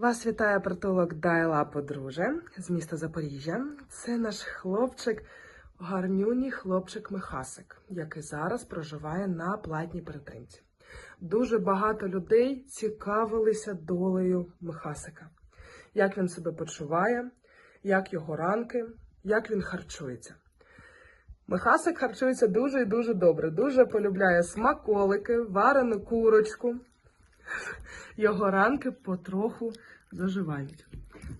Вас вітає притулок Дайла Подружжя з міста Запоріжжя. Це наш хлопчик, гарнюній хлопчик Михасик, який зараз проживає на платній перетримці. Дуже багато людей цікавилися долею Михасика, як він себе почуває, як його ранки, як він харчується. Михасик харчується дуже і дуже добре. Дуже полюбляє смаколики, варену курочку. Його ранки потроху заживають.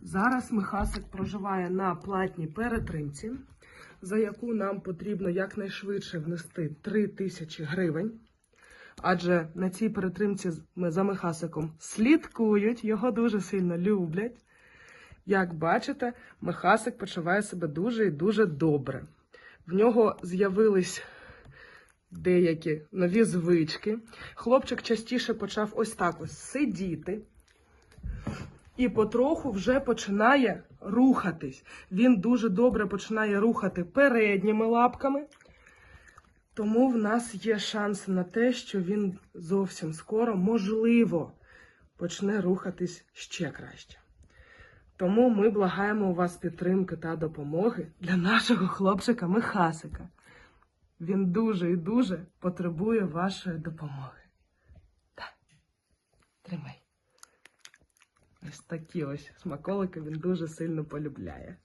Зараз Михасик проживає на платній перетримці, за яку нам потрібно якнайшвидше внести 3 тисячі гривень. Адже на цій перетримці ми за Михасиком слідкують, його дуже сильно люблять. Як бачите, Михасик почуває себе дуже і дуже добре. В нього з'явились деякі нові звички. Хлопчик частіше почав ось так ось сидіти і потроху вже починає рухатись. Він дуже добре починає рухати передніми лапками. Тому в нас є шанс на те, що він зовсім скоро, можливо, почне рухатись ще краще. Тому ми благаємо у вас підтримки та допомоги для нашого хлопчика Михасика. Він дуже і дуже потребує вашої допомоги. Так. Тримай. Ось такі ось смаколики він дуже сильно полюбляє.